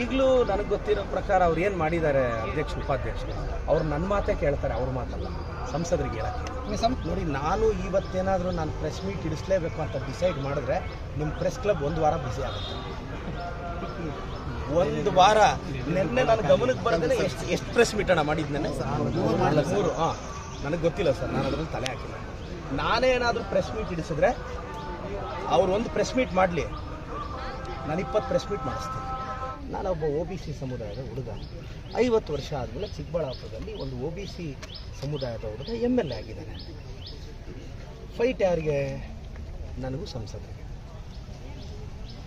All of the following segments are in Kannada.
ಈಗಲೂ ನನಗೆ ಗೊತ್ತಿರೋ ಪ್ರಕಾರ ಅವ್ರು ಏನು ಮಾಡಿದ್ದಾರೆ ಅಧ್ಯಕ್ಷ ಉಪಾಧ್ಯಕ್ಷರು ಅವ್ರು ನನ್ನ ಮಾತೇ ಕೇಳ್ತಾರೆ ಅವ್ರ ಮಾತಲ್ಲ. ಸಂಸದರಿಗೆ ಹೇಳಕ್ಕೆ. ನೋಡಿ ನಾನು ಇವತ್ತೇನಾದರೂ ನಾನು ಪ್ರೆಸ್ ಮೀಟ್ ಇಡಿಸ್ಲೇಬೇಕು ಅಂತ ಡಿಸೈಡ್ ಮಾಡಿದ್ರೆ ನಿಮ್ಮ ಪ್ರೆಸ್ ಕ್ಲಬ್ ಒಂದು ವಾರ ಬಿಸಿ ಆಗುತ್ತೆ. ಒಂದು ವಾರ. ನಿನ್ನೆ ನನ್ನ ಗಮನಕ್ಕೆ ಬರೋದೇ ಎಷ್ಟು ಎಷ್ಟು ಪ್ರೆಸ್ ಮೀಟ್ ಅಣ್ಣ ಮಾಡಿದ್ದು ನೆನ್ನೆ? ಮೂರು. ಹಾಂ. ನನಗೆ ಗೊತ್ತಿಲ್ಲ ಸರ್ ನಾನು ಅದರಲ್ಲಿ ತಲೆ ಹಾಕಿಲ್ಲ. ನಾನೇನಾದರೂ ಪ್ರೆಸ್ ಮೀಟ್ ಇಡಿಸಿದ್ರೆ ಅವ್ರು ಒಂದು ಪ್ರೆಸ್ ಮೀಟ್ ಮಾಡಲಿ. ನಾನು ಇಪ್ಪತ್ತು ಪ್ರೆಸ್ ಮೀಟ್ ಮಾಡಿಸ್ತೀನಿ. ನಾನೊಬ್ಬ ಒ ಬಿ ಸಿ ಸಮುದಾಯದ ಹುಡುಗ. ಐವತ್ತು ವರ್ಷ ಆದಮೇಲೆ ಚಿಕ್ಕಬಳ್ಳಾಪುರದಲ್ಲಿ ಒಂದು ಒ ಬಿ ಸಿ ಸಮುದಾಯದ ಹುಡುಗ ಎಂ ಎಲ್ ಎ ಆಗಿದ್ದಾನೆ. ಫೈಟ್ ಯಾರಿಗೆ? ನನಗೂ ಸಂಸದರಿಗೆ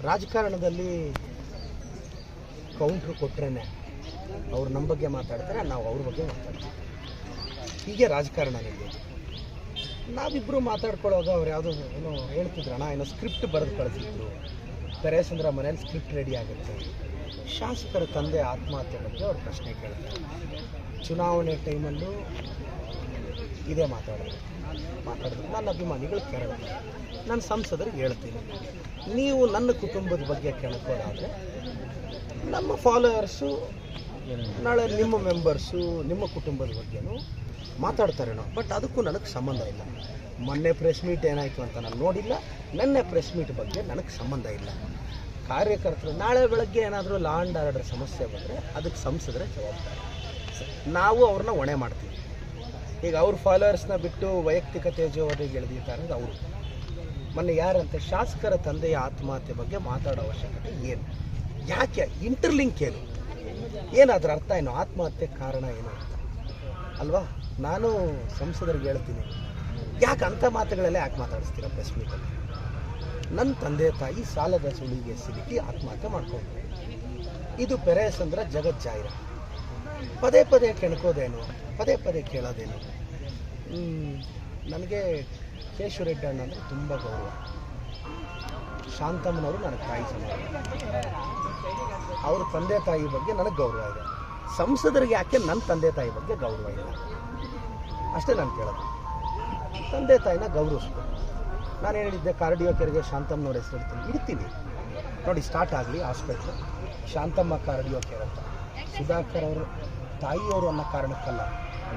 ರಾಜಕಾರಣದಲ್ಲಿ ಕೌಂಟ್ರ್ ಕೊಟ್ರೇ ಅವ್ರು ನಮ್ಮ ಬಗ್ಗೆ ಮಾತಾಡ್ತಾರೆ, ನಾವು ಅವ್ರ ಬಗ್ಗೆ ಮಾತಾಡ್ತೀವಿ. ಹೀಗೆ ರಾಜಕಾರಣ ನಡೆಯೋದು ನಾವಿಬ್ಬರು ಮಾತಾಡ್ಕೊಳ್ಳೋವಾಗ ಅವ್ರು ಯಾವುದೋ ಏನೋ ಹೇಳ್ತಿದ್ರಣ್ಣ ಏನೋ ಸ್ಕ್ರಿಪ್ಟ್ ಬರೆದು ಕಳಿಸಿದ್ರು. ಪೆರೇಸಂದ್ರ ಮನೇಲಿ ಸ್ಕ್ರಿಪ್ಟ್ ರೆಡಿ ಆಗುತ್ತೆ ಶಾಸಕರ ತಂದೆ ಆತ್ಮಹತ್ಯೆ ಬಗ್ಗೆ ಅವ್ರು ಪ್ರಶ್ನೆ ಕೇಳ್ತಾರೆ. ಚುನಾವಣೆ ಟೈಮಲ್ಲೂ ಇದೇ ಮಾತಾಡೋದು. ಮಾತಾಡೋದು ನನ್ನ ಅಭಿಮಾನಿಗಳು ಕೇಳೋದು. ನಾನು ಸಂಸದರಿಗೆ ಹೇಳ್ತೀನಿ. ನೀವು ನನ್ನ ಕುಟುಂಬದ ಬಗ್ಗೆ ಕೇಳ್ಕೋದಾದರೆ ನಮ್ಮ ಫಾಲೋವರ್ಸು ನಾಳೆ ನಿಮ್ಮ ಮೆಂಬರ್ಸು ನಿಮ್ಮ ಕುಟುಂಬದ ಬಗ್ಗೆನೂ ಮಾತಾಡ್ತಾರೇನೋ ಬಟ್ ಅದಕ್ಕೂ ನನಗೆ ಸಂಬಂಧ ಇಲ್ಲ. ಮೊನ್ನೆ ಪ್ರೆಸ್ ಮೀಟ್ ಏನಾಯಿತು ಅಂತ ನಾನು ನೋಡಿಲ್ಲ. ನೆನ್ನೆ ಪ್ರೆಸ್ ಮೀಟ್ ಬಗ್ಗೆ ನನಗೆ ಸಂಬಂಧ ಇಲ್ಲ. ಕಾರ್ಯಕರ್ತರು ನಾಳೆ ಬೆಳಗ್ಗೆ ಏನಾದರೂ ಲಾ ಆ್ಯಂಡ್ ಆರ್ಡರ್ ಸಮಸ್ಯೆ ಬಂದರೆ ಅದಕ್ಕೆ ಸಂಸದರೇ ಜವಾಬ್ದಾರಿ. ನಾವು ಅವ್ರನ್ನ ಹೊಣೆ ಮಾಡ್ತೀವಿ. ಈಗ ಅವ್ರ ಫಾಲೋವರ್ಸ್ನ ಬಿಟ್ಟು ವೈಯಕ್ತಿಕ ತೇಜೋವಧಿಗೆ ಎಳೆದಿದ್ದಾರೆ ಅವರು. ಮೊನ್ನೆ ಯಾರಂತ? ಶಾಸಕರ ತಂದೆಯ ಆತ್ಮಹತ್ಯೆ ಬಗ್ಗೆ ಮಾತಾಡೋ ಅವಶ್ಯಕತೆ ಏನು? ಯಾಕೆ? ಇಂಟರ್ಲಿಂಕ್ ಏನು? ಏನಾದ್ರ ಅರ್ಥ ಏನು? ಆತ್ಮಹತ್ಯೆ ಕಾರಣ ಏನು? ಅಲ್ವಾ? ನಾನು ಸಂಸದರಿಗೆ ಹೇಳ್ತೀನಿ. ಯಾಕೆ ಅಂಥ ಮಾತುಗಳಲ್ಲೇ ಯಾಕೆ ಮಾತಾಡಿಸ್ತೀರ ಪ್ರೆಸ್ ಮೀಟಲ್ಲಿ ನನ್ನ ತಂದೆ ತಾಯಿ ಸಾಲದ ಸುಳಿಗೆ ಸಿಲುಕಿ ಆತ್ಮಹತ್ಯೆ ಮಾಡ್ಕೊಂಡ್ರು. ಇದು ಪೆರೇಸಂದ್ರ ಜಗಜ್ಜಾಹಿರ ಪದೇ ಪದೇ ಕೆಣ್ಕೋದೇನು? ಪದೇ ಪದೇ ಕೇಳೋದೇನು? ನನಗೆ ಕೇಶವರೆಡ್ಡಿ ಅಣ್ಣ ಅಂದರೆ ತುಂಬ ಗೌರವ. ಶಾಂತಮ್ಮನವರು ನನಗೆ ತಾಯಿ ಅವ್ರ ತಂದೆ ತಾಯಿ ಬಗ್ಗೆ ನನಗೆ ಗೌರವ ಇದೆ. ಸಂಸದರಿಗೆ ಯಾಕೆ ನನ್ನ ತಂದೆ ತಾಯಿ ಬಗ್ಗೆ ಗೌರವ ಇಲ್ಲ? ಅಷ್ಟೇ ನಾನು ಕೇಳೋದು. ತಂದೆ ತಾಯಿನ ಗೌರವಿಸ್ಬೇಕು. ನಾನು ಹೇಳಿದ್ದೆ ಕಾರ್ಡಿಯೋ ಕೆರೆಗೆ ಶಾಂತಮ್ಮನವ್ರ ಹೆಸರು ಇಡ್ತೀನಿ. ಇಡ್ತೀನಿ. ನೋಡಿ ಸ್ಟಾರ್ಟ್ ಆಗಲಿ ಹಾಸ್ಪಿಟ್ಲು ಶಾಂತಮ್ಮ ಕಾರ್ಡಿಯೋ ಕೇರ್ ಅಂತ. ಸುಧಾಕರ್ ಅವರು, ತಾಯಿಯವರು ಅನ್ನೋ ಕಾರಣಕ್ಕಲ್ಲ,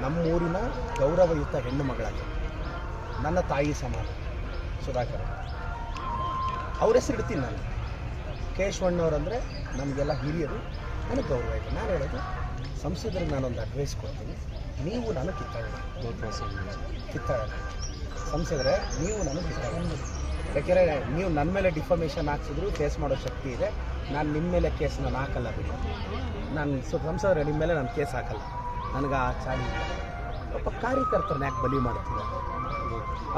ನಮ್ಮೂರಿನ ಗೌರವಯುತ ಹೆಣ್ಣು ಮಗಳಾಗಿ. ನನ್ನ ತಾಯಿ ಸಮಾನ. ಸುಧಾಕರ್ ಅವ್ರ ಹೆಸರು ಇಡ್ತೀನಿ ನಾನು. ಕೇಶವಣ್ಣವ್ರಂದರೆ ನಮಗೆಲ್ಲ ಹಿರಿಯರು. ನನಗೆ ಗೌರವ ಇದೆ ನಾನು ಹೇಳೋದು ಸಂಸದರಿಗೆ ನಾನೊಂದು ಅಡ್ವೈಸ್ ಕೊಡ್ತೀನಿ. ನೀವು ನಾನು ಕಿತ್ತಾಡೋಣ ಕಿತ್ತಾಡೋಣ ಸಂಸದರೆ, ನೀವು ನನಗೆ ಕಿತ್ತಾಡೋಣ ಯಾಕೆಂದರೆ ನೀವು ನನ್ನ ಮೇಲೆ ಡಿಫಾಮೇಷನ್ ಹಾಕ್ಸಿದ್ರು ಫೇಸ್ ಮಾಡೋ ಶಕ್ತಿ ಇದೆ. ನಾನು ನಿಮ್ಮ ಮೇಲೆ ಕೇಸ್ ನಾನು ಹಾಕಲ್ಲ ಬಿಡಿ. ನಾನು ಸ್ವಲ್ಪ ಸಂಸದ್ರೆ ನಿಮ್ಮ ಮೇಲೆ ನಾನು ಕೇಸ್ ಹಾಕಲ್ಲ. ನನಗೆ ಆ ಚಾಳಿ ಒಬ್ಬ ಕಾರ್ಯಕರ್ತರನ್ನ ಯಾಕೆ ಬಲಿ ಮಾಡ್ತೀರ?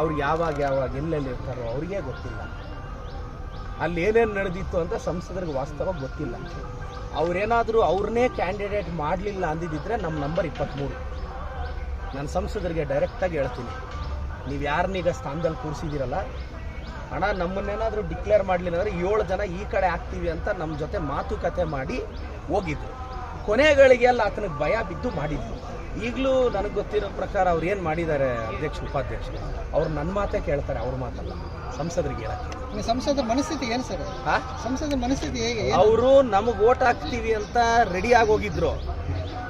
ಅವ್ರು ಯಾವಾಗ ಯಾವಾಗ ಎಲ್ಲೆಲ್ಲಿ ಇರ್ತಾರೋ ಅವ್ರಿಗೇ ಗೊತ್ತಿಲ್ಲ. ಅಲ್ಲಿ ಏನೇನು ನಡೆದಿತ್ತು ಅಂತ ಸಂಸದರಿಗೆ ವಾಸ್ತವ ಗೊತ್ತಿಲ್ಲ. ಅವರೇನಾದರೂ ಅವ್ರನ್ನೇ ಕ್ಯಾಂಡಿಡೇಟ್ ಮಾಡಲಿಲ್ಲ ಅಂದಿದ್ದಿದ್ರೆ ನಮ್ಮ ನಂಬರ್ ಇಪ್ಪತ್ತ್ಮೂರು ನಾನು ಸಂಸದರಿಗೆ ಡೈರೆಕ್ಟಾಗಿ ಹೇಳ್ತೀನಿ. ನೀವು ಯಾರನ್ನೀಗ ಸ್ಥಾನದಲ್ಲಿ ಕೂರಿಸಿದ್ದೀರಲ್ಲ ಹಣ ನಮ್ಮನ್ನೇನಾದರೂ ಡಿಕ್ಲೇರ್ ಮಾಡಲಿಲ್ಲ ಅಂದರೆ ಏಳು ಜನ ಈ ಕಡೆ ಆಗ್ತೀವಿ ಅಂತ ನಮ್ಮ ಜೊತೆ ಮಾತುಕತೆ ಮಾಡಿ ಹೋಗಿದ್ರು. ಕೊನೆಗಳಿಗೆಲ್ಲ ಆತನಿಗೆ ಭಯ ಬಿದ್ದು ಮಾಡಿದ್ರು ಈಗಲೂ ನನಗೆ ಗೊತ್ತಿರೋ ಪ್ರಕಾರ ಅವ್ರು ಏನು ಮಾಡಿದ್ದಾರೆ ಅಧ್ಯಕ್ಷ ಉಪಾಧ್ಯಕ್ಷರು? ಅವ್ರು ನನ್ನ ಮಾತೇ ಕೇಳ್ತಾರೆ ಅವ್ರ ಮಾತಲ್ಲ. ಸಂಸದರಿಗೆ ಹೇಳಕ್ಕೆ. ಸಂಸದರ ಸಂಸದ ಮನಸ್ಥಿತಿ ಏನು ಸರ್? ಸಂಸದ ಮನಸ್ಥಿತಿ ಹೇಗೆ? ಅವರು ನಮಗೆ ಓಟ್ ಹಾಕ್ತೀವಿ ಅಂತ ರೆಡಿ ಆಗೋಗಿದ್ರು.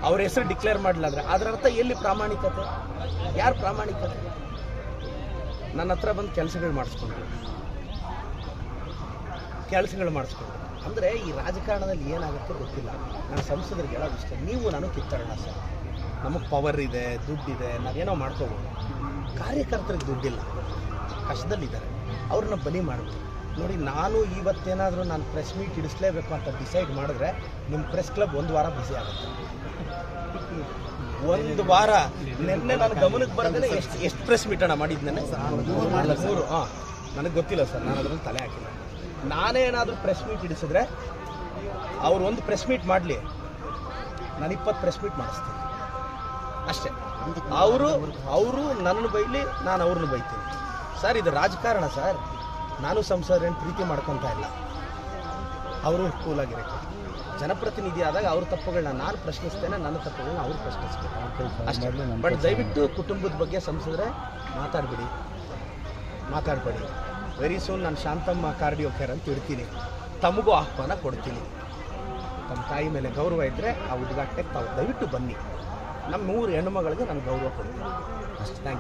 ಅವ್ರ ಹೆಸರು ಡಿಕ್ಲೇರ್ ಮಾಡಲಿಲ್ಲ ಅಂದ್ರೆ. ಅದರ ಅರ್ಥ ಎಲ್ಲಿ ಪ್ರಾಮಾಣಿಕತೆ? ಯಾರು ಪ್ರಾಮಾಣಿಕತೆ? ನನ್ನ ಹತ್ರ ಬಂದು ಕೆಲಸಗಳು ಮಾಡಿಸ್ಕೊಂಡ್ರು. ಕೆಲಸಗಳು ಮಾಡಿಸ್ಕೊಂಡ್ರು. ಅಂದರೆ ಈ ರಾಜಕಾರಣದಲ್ಲಿ ಏನಾಗುತ್ತೆ ಗೊತ್ತಿಲ್ಲ. ನಾನು ಸಂಸದರಿಗೆ ಹೇಳೋದು ಇಷ್ಟ ನೀವು ನಾನು ಕಿತ್ತರಣ ಸರ್. ನಮಗೆ ಪವರ್ ಇದೆ ದುಡ್ಡಿದೆ ನಾವೇನೋ ಮಾಡ್ಕೋಬೋದು. ಕಾರ್ಯಕರ್ತರಿಗೆ ದುಡ್ಡಿಲ್ಲ. ಕಷ್ಟದಲ್ಲಿದ್ದಾರೆ. ಅವ್ರನ್ನ ಬಲಿ ಮಾಡಬೇಕು ನೋಡಿ, ನಾನು ಇವತ್ತೇನಾದರೂ ನಾನು ಪ್ರೆಸ್ ಮೀಟ್ ಇಡಿಸ್ಲೇಬೇಕು ಅಂತ ಡಿಸೈಡ್ ಮಾಡಿದ್ರೆ ನಿಮ್ಮ ಪ್ರೆಸ್ ಕ್ಲಬ್ ಒಂದು ವಾರ ಬಿಸಿ ಆಗುತ್ತೆ. ಒಂದು ವಾರ. ನಿನ್ನೆ ನಾನು ಗಮನಕ್ಕೆ ಬರೋದೇ ಎಷ್ಟು ಎಷ್ಟು ಪ್ರೆಸ್ ಮೀಟ್ ಅಣ್ಣ ಮಾಡಿದ್ದು ನೆನ್ನೆ? ಮೂರು. ಹಾಂ. ನನಗೆ ಗೊತ್ತಿಲ್ಲ ಸರ್, ನಾನು ಅದ್ರಲ್ಲಿ ತಲೆ ಹಾಕಿಲ್ಲ. ನಾನೇನಾದರೂ ಪ್ರೆಸ್ ಮೀಟ್ ಇಡಿಸಿದ್ರೆ ಅವ್ರು ಒಂದು ಪ್ರೆಸ್ ಮೀಟ್ ಮಾಡಲಿ. ನಾನು ಇಪ್ಪತ್ತು ಪ್ರೆಸ್ ಮೀಟ್ ಮಾಡಿಸ್ತೀನಿ. ಅಷ್ಟೇ. ಅವರು ಅವರು ನನ್ನ ಬೈಲಿ ನಾನು ಅವ್ರನ್ನ ಬೈತೀನಿ. ಸರ್, ಇದು ರಾಜಕಾರಣ ಸರ್. ನಾನು ಸಂಸದರೇನು ಪ್ರೀತಿ ಮಾಡ್ಕೊತಾ ಇಲ್ಲ. ಅವರು ಕೂಲಾಗಿರಬೇಕು ಜನಪ್ರತಿನಿಧಿ ಆದಾಗ ಅವ್ರ ತಪ್ಪುಗಳನ್ನ ನಾನು ಪ್ರಶ್ನಿಸ್ತೇನೆ, ನನ್ನ ತಪ್ಪುಗಳನ್ನ ಅವ್ರು ಪ್ರಶ್ನಿಸ್ಬೇಕು. ಬಟ್ ದಯವಿಟ್ಟು ಕುಟುಂಬದ ಬಗ್ಗೆ ಸಂಸದ್ರೆ ಮಾತಾಡ್ಬಿಡಿ. ಮಾತಾಡಬೇಡಿ. ವೆರಿ ಸೂನ್ ನಾನು ಶಾಂತಮ್ಮ ಕಾರ್ಡಿಯೋ ಕೇರ್ ಅಂತ ಇಡ್ತೀನಿ. ತಮಗೂ ಆಹ್ವಾನ ಕೊಡ್ತೀನಿ. ತಮ್ಮ ತಾಯಿ ಮೇಲೆ ಗೌರವ ಇದ್ದರೆ ಆ ಉದ್ಘಾಟನೆಗೆ ತಾವು ದಯವಿಟ್ಟು ಬನ್ನಿ. ನಮ್ಮ ಮೂರು ಹೆಣ್ಣುಮಗಳಿಗೆ ನಾನು ಗೌರವ ಕೊಡ್ತೀನಿ. ಅಷ್ಟು. Thank you